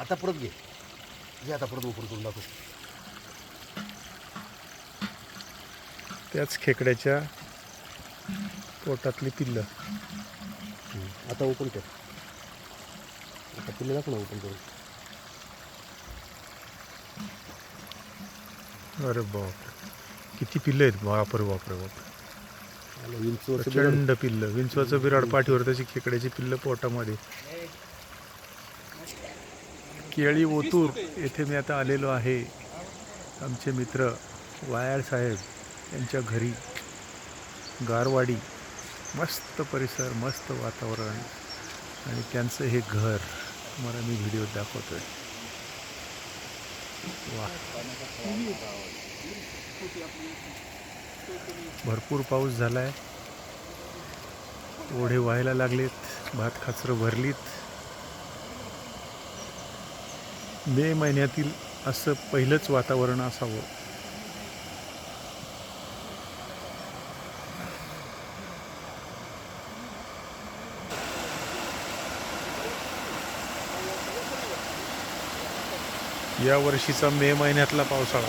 आता परत घे. घे आता परत ओपन करून दाखव. त्याच खेकड्याच्या पोटातली पिल्लं. आता ओपन कर. आता पिल्ले दाखव ना ओपन करून. अरे बाप किती पिल्लं आहेत? बापरे बापरे बापरे बिराड. प्रचंड पिल्लं. विंचवाचं बिराड पाठीवर त्याची खेकड्याची पिल्लं पोटामध्ये. केळी ओतूर येथे मी आता आलेलो आहे. आमचे मित्र वायाळ साहेब यांच्या घरी. गारवाडी मस्त परिसर मस्त वातावरण आणि त्यांचं हे घर. तुम्हाला मी व्हिडिओ आहे वा. भरपूर पाऊस झाला आहे ओढे व्हायला लागलेत. भात खाचरं भरलीत. मे महिन्यातील असं पहिलंच वातावरण असावं. या वर्षीचा मे महिन्यातला पावसाळा.